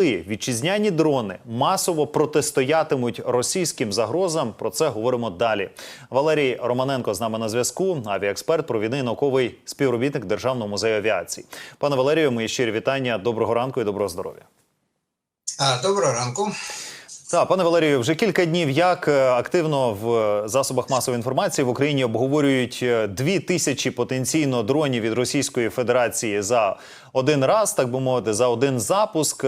Вітчизняні дрони масово протистоятимуть російським загрозам. Про це говоримо далі. Валерій Романенко з нами на зв'язку. Авіаексперт, провідний науковий співробітник Державного музею авіації. Пане Валерію, мої щирі вітання. Доброго ранку і доброго здоров'я. Доброго ранку. Так, пане Валерію, вже кілька днів як е, активно в е, засобах масової інформації в Україні обговорюють е, дві тисячі потенційно дронів від Російської Федерації за один раз, так би мовити, за один запуск.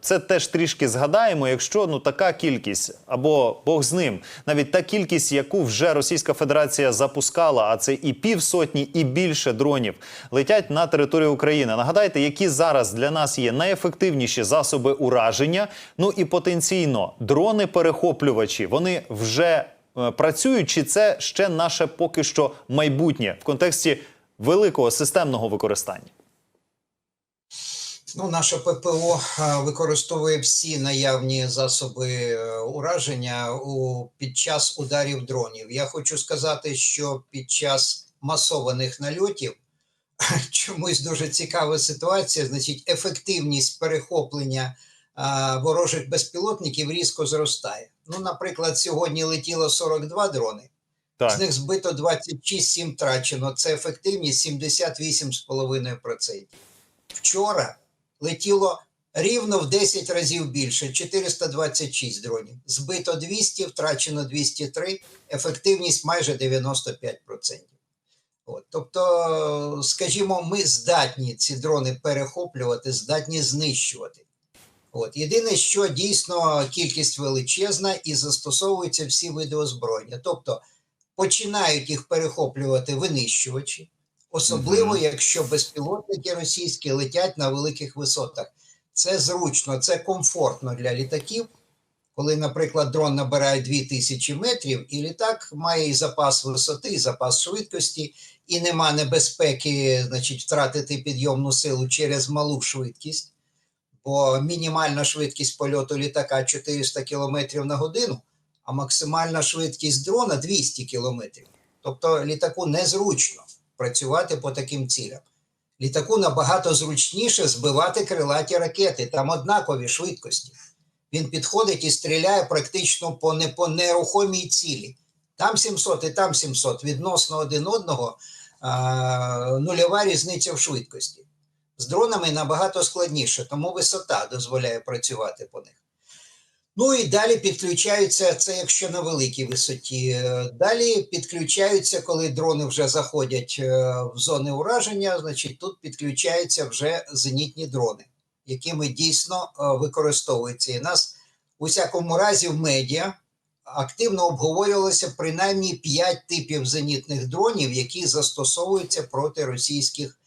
Це теж трішки згадаємо. Якщо ну така кількість або Бог з ним, навіть та кількість, яку вже Російська Федерація запускала, а це і півсотні, і більше дронів летять на територію України. Нагадайте, які зараз для нас є найефективніші засоби ураження. Ну і потенційно дрони-перехоплювачі вони вже е, працюють, чи це ще наше поки що майбутнє в контексті великого системного використання? Ну, наше ППО е, використовує всі наявні засоби е, ураження у, під час ударів дронів. Я хочу сказати, що під час масованих нальотів чомусь дуже цікава ситуація. Значить, ефективність перехоплення ворожих безпілотників різко зростає. Ну, наприклад, сьогодні летіло 42 дрони. З них збито 26, 7 втрачено. Це ефективність 78,5%. Вчора летіло рівно в 10 разів більше 426 дронів. Збито 200, втрачено 203, ефективність майже 95%. От, тобто, скажімо, ми здатні ці дрони перехоплювати, здатні знищувати. От. Єдине, що дійсно кількість величезна і застосовуються всі види озброєння. Тобто починають їх перехоплювати винищувачі, особливо Мгм. якщо безпілотники російські летять на великих висотах. Це зручно, це комфортно для літаків. Коли, наприклад, дрон набирає 2000 метрів, і літак має і запас висоти, і запас швидкості, і нема небезпеки, значить, втратити підйомну силу через малу швидкість, бо мінімальна швидкість польоту літака 400 км на годину, а максимальна швидкість дрона 200 км. Тобто літаку незручно працювати по таким цілям. Літаку набагато зручніше збивати крилаті ракети, там однакові швидкості. Він підходить і стріляє практично по, не, по нерухомій цілі. Там 700 і там 700. Відносно один одного а, нульова різниця в швидкості. З дронами набагато складніше, тому висота дозволяє працювати по них. Ну і далі підключаються це, якщо на великій висоті. Е, Далі підключаються, коли дрони вже заходять е, в зони ураження, значить тут підключаються вже зенітні дрони, якими дійсно е, використовуються. І нас у всякому разі в медіа активно обговорювалося принаймні 5 типів зенітних дронів, які застосовуються проти російських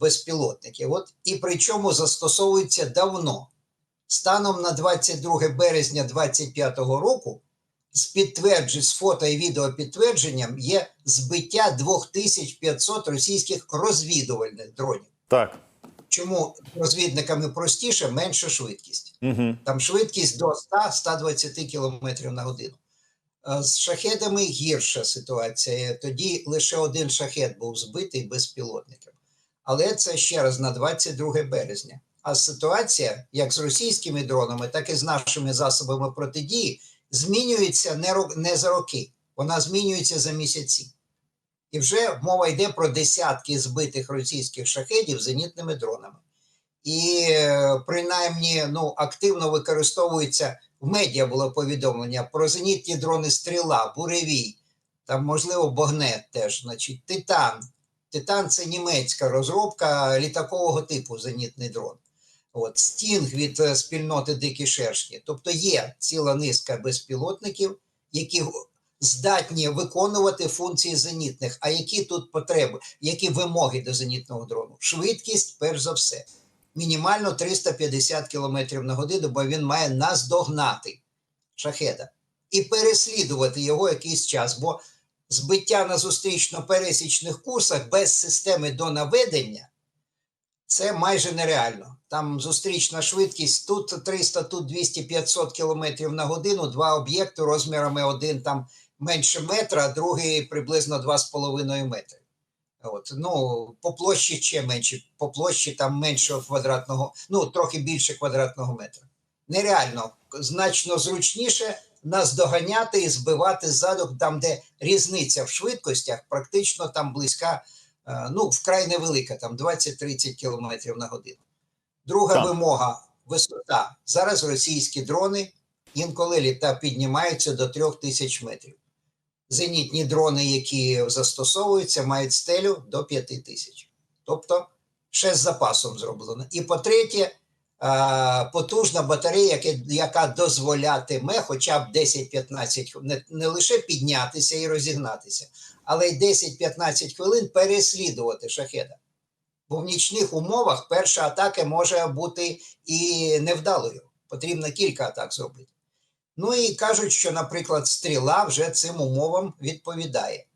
безпілотників. От і причому застосовуються давно. Станом на 22 березня 2025 року з підтверджень, з фото і відеопідтвердженням є збиття 2500 російських розвідувальних дронів. так. Чому розвідниками простіше, менша швидкість. Угу. Там швидкість до 100-120 км на годину. Е, З шахедами гірша ситуація. Тоді лише один шахет був збитий безпілотником. Але це ще раз на 22 березня. А ситуація, як з російськими дронами, так і з нашими засобами протидії, змінюється не, ро- не за роки, вона змінюється за місяці. І вже мова йде про десятки збитих російських шахедів зенітними дронами. І е, принаймні ну, активно використовується в медіа було повідомлення про зенітні дрони стріла, буревій, там, можливо, Богнет теж, значить, Титан. Титан це німецька розробка літакового типу зенітний дрон. От, Стінг від е, спільноти Дикі Шершні. Тобто є ціла низка безпілотників, які здатні виконувати функції зенітних. А які тут потреби, які вимоги до зенітного дрону? Швидкість, перш за все, мінімально 350 км на годину, бо він має наздогнати шахеда і переслідувати його якийсь час. Бо збиття на зустрічно-пересічних курсах без системи до наведення це майже нереально. Там зустрічна швидкість тут 300, тут 200, 500 км на годину, два об'єкти розмірами один там менше метра, а другий приблизно 2,5 метри. От, ну, по площі ще менше, по площі там меншого квадратного, ну, трохи більше квадратного метра. Нереально, значно зручніше нас доганяти і збивати ззаду, там, де різниця в швидкостях, практично там близька, е, ну, вкрай невелика, там 20-30 км на годину. Друга Так. вимога висота. Зараз російські дрони інколи літа піднімаються до 3000 метрів. Зенітні дрони, які застосовуються, мають стелю до 5 тисяч. Тобто ще з запасом зроблено. І по-третє, а, потужна батарея, яка дозволятиме хоча б 10-15 хвилин, не, не лише піднятися і розігнатися, але й 10-15 хвилин переслідувати шахеда. Бо в нічних умовах перша атака може бути і невдалою. Потрібно кілька атак зробити. Ну і кажуть, що, наприклад, стріла вже цим умовам відповідає.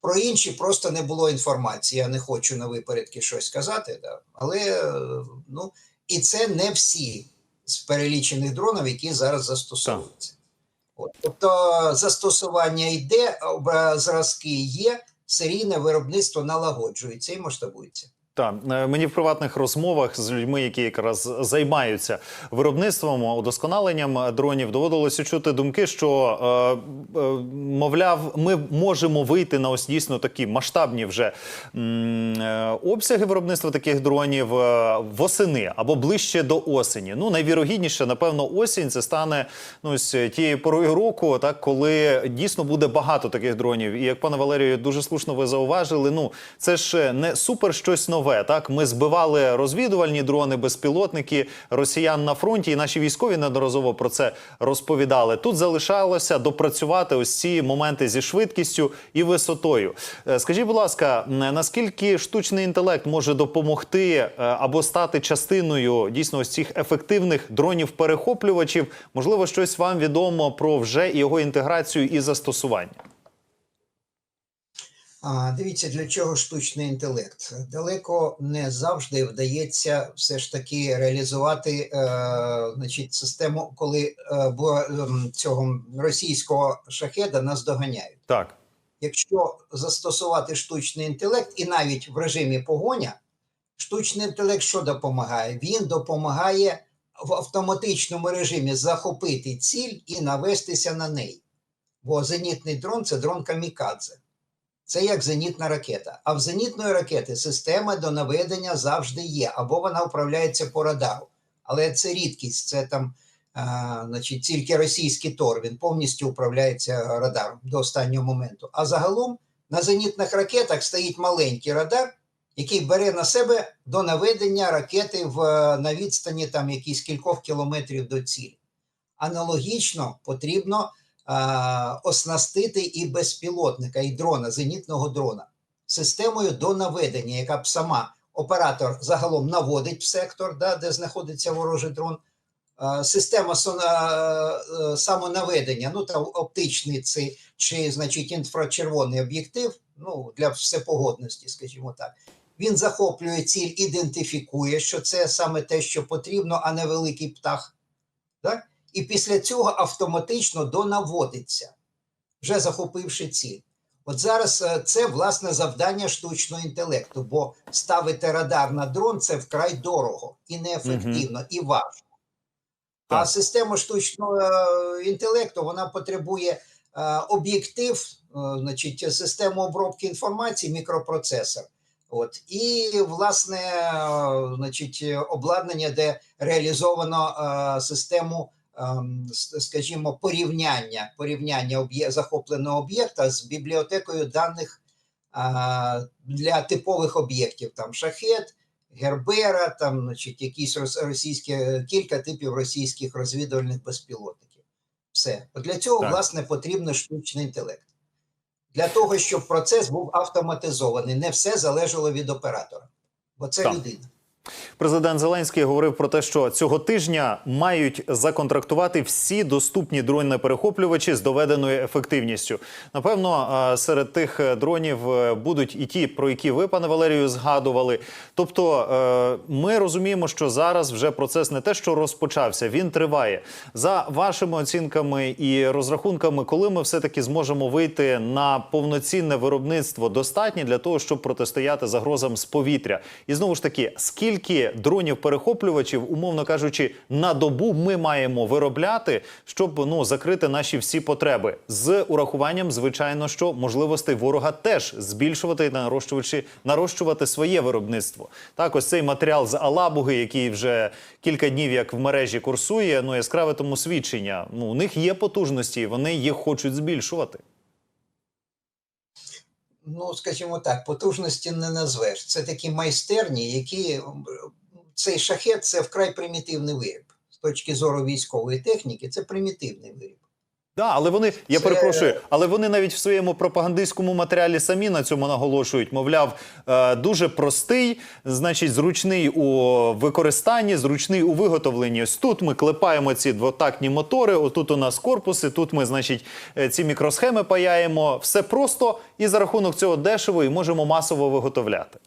Про інші просто не було інформації. Я не хочу на випередки щось сказати, да. але е, ну, і це не всі з перелічених дронів, які зараз застосовуються. От, тобто застосування йде, зразки є, серійне виробництво налагоджується і масштабується. Так, е, мені в приватних розмовах з людьми, які якраз займаються виробництвом, удосконаленням дронів, доводилося чути думки, що е, е, мовляв, ми можемо вийти на ось дійсно такі масштабні вже е, обсяги виробництва таких дронів е, восени або ближче до осені. Ну найвірогідніше, напевно, осінь це стане ну ось тією порою року, так коли дійсно буде багато таких дронів. І як пане Валерію, дуже слушно ви зауважили. Ну це ж не супер щось нове. Так, ми збивали розвідувальні дрони, безпілотники росіян на фронті, і наші військові неодноразово про це розповідали. Тут залишалося допрацювати ось ці моменти зі швидкістю і висотою. Е, Скажіть, будь ласка, наскільки штучний інтелект може допомогти е, або стати частиною дійсно ось цих ефективних дронів-перехоплювачів? Можливо, щось вам відомо про вже його інтеграцію і застосування? А, дивіться, для чого штучний інтелект? Далеко не завжди вдається все ж таки реалізувати е, значить, систему, коли е, бо, ем, цього російського шахеда нас доганяють. Так. Якщо застосувати штучний інтелект, і навіть в режимі погоня, штучний інтелект що допомагає? Він допомагає в автоматичному режимі захопити ціль і навестися на неї. Бо зенітний дрон це дрон камікадзе. Це як зенітна ракета. А в зенітної ракети система до наведення завжди є, або вона управляється по радару. Але це рідкість, це там а, значить, тільки російський Тор, він повністю управляється радаром до останнього моменту. А загалом на зенітних ракетах стоїть маленький радар, який бере на себе до наведення ракети в, на відстані там якісь кількох кілометрів до цілі. Аналогічно потрібно оснастити і безпілотника, і дрона, зенітного дрона системою до наведення, яка б сама оператор загалом наводить в сектор, да, де знаходиться ворожий дрон. Система е, самонаведення, ну там оптичний чи, чи значить інфрачервоний об'єктив, ну для всепогодності, скажімо так. Він захоплює ціль, ідентифікує, що це саме те, що потрібно, а не великий птах. Так? І після цього автоматично донаводиться, вже захопивши ціль. От зараз е, це власне завдання штучного інтелекту, бо ставити радар на дрон це вкрай дорого і неефективно, і важко. А система штучного е, інтелекту вона потребує е, об'єктив, значить, систему обробки інформації, мікропроцесор. От і власне, значить, обладнання, де реалізовано систему, ем, скажімо, порівняння, порівняння захопленого об'єкта з бібліотекою даних для типових об'єктів, там шахет, Гербера, там, значить, якісь російські кілька типів російських розвідувальних безпілотників. Все. От для цього, Так. власне, потрібен штучний інтелект. Для того, щоб процес був автоматизований, не все залежало від оператора, бо це Так. людина. Президент Зеленський говорив про те, що цього тижня мають законтрактувати всі доступні дронні перехоплювачі з доведеною ефективністю. Напевно, е, серед тих е, дронів е, будуть і ті, про які ви, пане Валерію, згадували. Тобто, ми розуміємо, що зараз вже процес не те, що розпочався, він триває. За вашими оцінками і розрахунками, коли ми все таки зможемо вийти на повноцінне виробництво, достатньо для того, щоб протистояти загрозам з повітря. І знову ж таки, скільки дронів-перехоплювачів, умовно кажучи, на добу ми маємо виробляти, щоб ну закрити наші всі потреби з урахуванням, звичайно, що можливостей ворога теж збільшувати і нарощувати, нарощувати своє виробництво. Так, ось цей матеріал з Алабуги, який вже кілька днів як в мережі курсує, ну яскраве тому свідчення. Ну у них є потужності, вони їх хочуть збільшувати. Ну, скажімо так, потужності не назвеш. Це такі майстерні, які цей шахет це вкрай примітивний виріб. З точки зору військової техніки, це примітивний виріб. Да, але вони, я перепрошую, але вони навіть в своєму пропагандистському матеріалі самі на цьому наголошують. Мовляв, е, дуже простий, значить, зручний у використанні, зручний у виготовленні. Ось тут ми клепаємо ці двотактні мотори. Отут у нас корпуси. Тут ми, значить, е, ці мікросхеми паяємо. Все просто і за рахунок цього дешево і можемо масово виготовляти.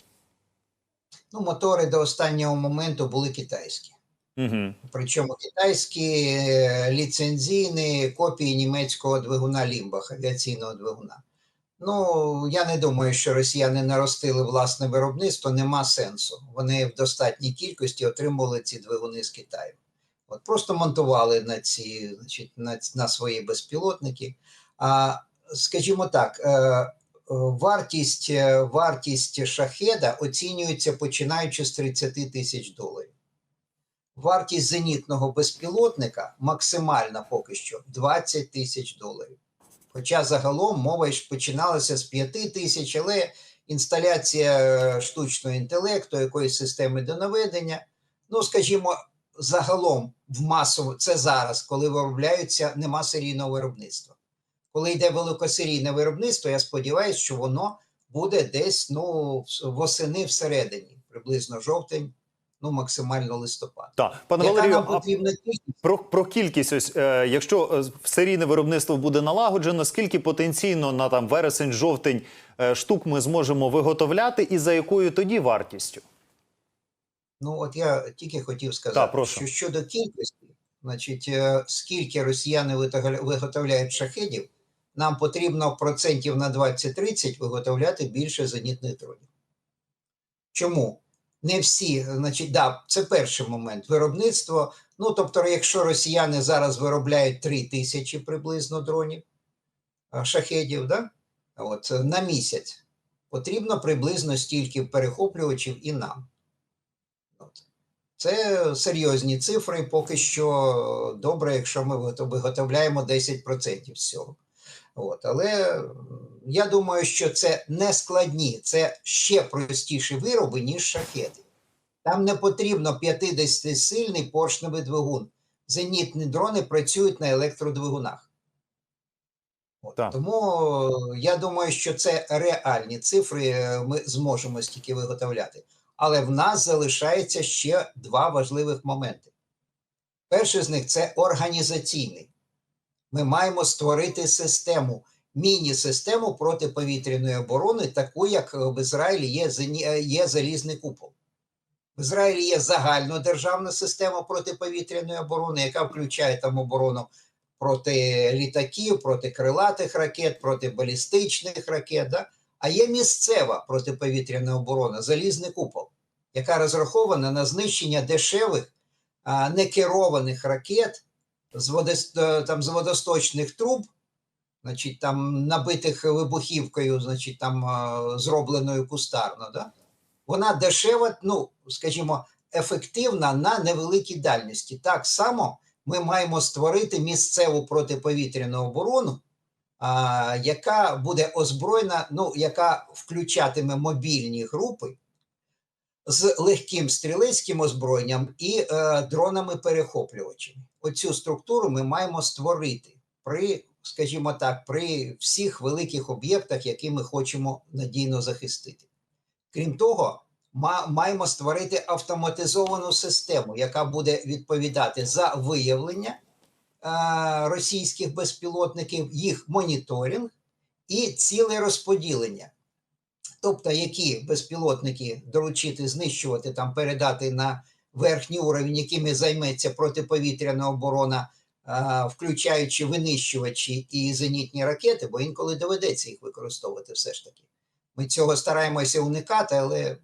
Ну, мотори до останнього моменту були китайські. Угу. Причому китайські е, ліцензійні копії німецького двигуна Лімбах, авіаційного двигуна. Ну, я не думаю, що росіяни наростили власне виробництво, нема сенсу. Вони в достатній кількості отримували ці двигуни з Китаю. От просто монтували на ці, значить, на, на свої безпілотники. А скажімо так, е, е, вартість, вартість шахеда оцінюється починаючи з 30 тисяч доларів. Вартість зенітного безпілотника максимальна поки що 20 тисяч доларів. Хоча загалом мова ж починалася з 5 тисяч, але інсталяція е, штучного інтелекту, якоїсь системи до наведення, ну скажімо, загалом в масово це зараз, коли виробляються, нема серійного виробництва. Коли йде великосерійне виробництво, я сподіваюся, що воно буде десь ну, восени всередині, приблизно жовтень, ну максимально листопад. Так, пане Яка Валерію, нам потрібна кількість? Про, про кількість, ось е, якщо е, серійне виробництво буде налагоджено, скільки потенційно на там вересень-жовтень е, штук ми зможемо виготовляти, і за якою тоді вартістю? Ну, от я тільки хотів сказати, Так, що щодо кількості, значить, е, скільки росіяни виготовляють шахедів, нам потрібно процентів на 20-30 виготовляти більше зенітних дронів. Чому? Не всі, значить, да, це перший момент. Виробництво. Ну, тобто, якщо росіяни зараз виробляють 3 тисячі приблизно дронів, шахедів, да? От, на місяць, потрібно приблизно стільки перехоплювачів і нам. От. Це серйозні цифри. Поки що добре, якщо ми виготов- виготовляємо 10% з цього. От. Але я думаю, що це не складні, це ще простіші вироби, ніж шахеди. Там не потрібно 50-сильний поршневий двигун. Зенітні дрони працюють на електродвигунах. От. Так. Тому я думаю, що це реальні цифри, е, ми зможемо стільки виготовляти. Але в нас залишається ще два важливих моменти. Перший з них це організаційний. Ми маємо створити систему, міні-систему протиповітряної оборони, таку, як в Ізраїлі є, е, є залізний купол. В Ізраїлі є загальнодержавна система протиповітряної оборони, яка включає там оборону проти літаків, проти крилатих ракет, проти балістичних ракет. Да? А є місцева протиповітряна оборона, залізний купол, яка розрахована на знищення дешевих, некерованих ракет з, водос- е, там, з водосточних труб, значить, там, набитих вибухівкою, значить, там, зробленою кустарно. Да? Вона дешева, ну, скажімо, ефективна на невеликій дальності. Так само ми маємо створити місцеву протиповітряну оборону, а, яка буде озброєна, ну, яка включатиме мобільні групи з легким стрілецьким озброєнням і е, дронами-перехоплювачами. Оцю структуру ми маємо створити при, скажімо так, при всіх великих об'єктах, які ми хочемо надійно захистити. Крім того, маємо створити автоматизовану систему, яка буде відповідати за виявлення е, російських безпілотників, їх моніторинг і ціле розподілення. Тобто, які безпілотники доручити знищувати, там передати на верхній уровень, якими займеться протиповітряна оборона, включаючи винищувачі і зенітні ракети, бо інколи доведеться їх використовувати все ж таки. Ми цього стараємося уникати, але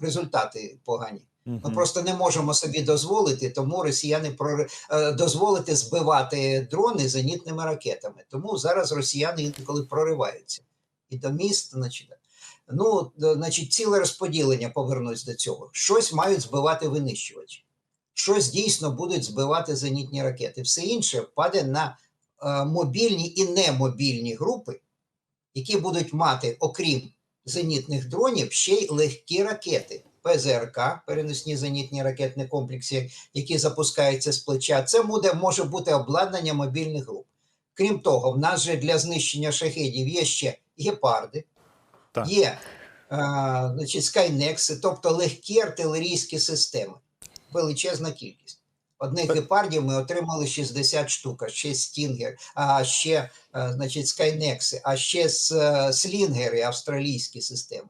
результати погані. Ми просто не можемо собі дозволити, тому росіяни про е, дозволити збивати дрони зенітними ракетами. Тому зараз росіяни інколи прориваються і до міст, значить. Ну, значить, ціле розподілення повернусь до цього. Щось мають збивати винищувачі, щось дійсно будуть збивати зенітні ракети. Все інше паде на е, мобільні і немобільні групи, які будуть мати, окрім зенітних дронів, ще й легкі ракети. ПЗРК, переносні зенітні ракетні комплекси, які запускаються з плеча. Це буде, може бути обладнання мобільних груп. Крім того, в нас же для знищення шахедів є ще гепарди, Так. є е, значить, скайнекси, тобто легкі артилерійські системи. Величезна кількість. Одних Так. гепардів ми отримали 60 штук, а ще стінгер, а ще е, значить, скайнекси, а ще е, слінгери, австралійські системи.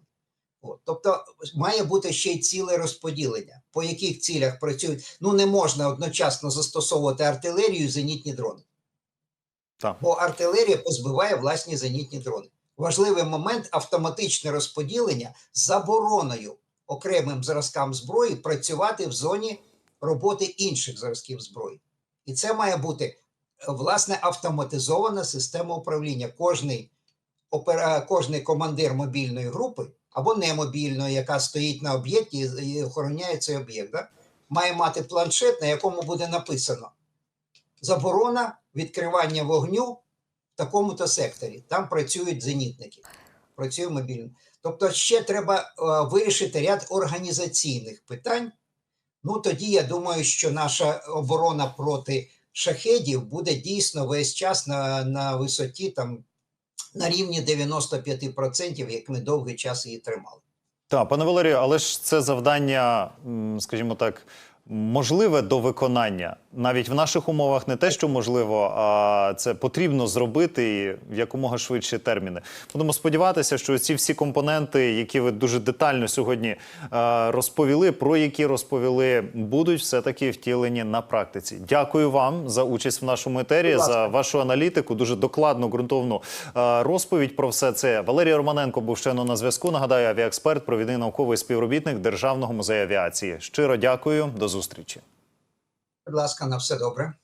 От. Тобто має бути ще й ціле розподілення, по яких цілях працюють. Ну не можна одночасно застосовувати артилерію і зенітні дрони. Так. Бо артилерія позбиває власні зенітні дрони. Важливий момент автоматичне розподілення забороною окремим зразкам зброї працювати в зоні роботи інших зразків зброї. І це має бути е, власне автоматизована система управління. Кожний, опера... Кожний командир мобільної групи або немобільної, яка стоїть на об'єкті і- охороняє цей об'єкт, да? має мати планшет, на якому буде написано заборона відкривання вогню в такому-то секторі. Там працюють зенітники, працює мобільно. Тобто, ще треба е, вирішити ряд організаційних питань. Ну тоді я думаю, що наша оборона проти шахедів буде дійсно весь час на, на висоті там на рівні 95%, як ми довгий час її тримали. Так, пане Валерію, але ж це завдання, скажімо так, можливе до виконання. Навіть в наших умовах не те, що можливо, а це потрібно зробити і в якомога швидші терміни. Будемо сподіватися, що ці всі компоненти, які ви дуже детально сьогодні е, розповіли, про які розповіли, будуть все-таки втілені на практиці. Дякую вам за участь в нашому етері, за вашу аналітику, дуже докладну, ґрунтовну е, розповідь про все це. Валерій Романенко був щойно на зв'язку. Нагадаю, авіаексперт, провідний науковий співробітник Державного музею авіації. Щиро дякую, до зустрічі. Будь ласка, на все добре.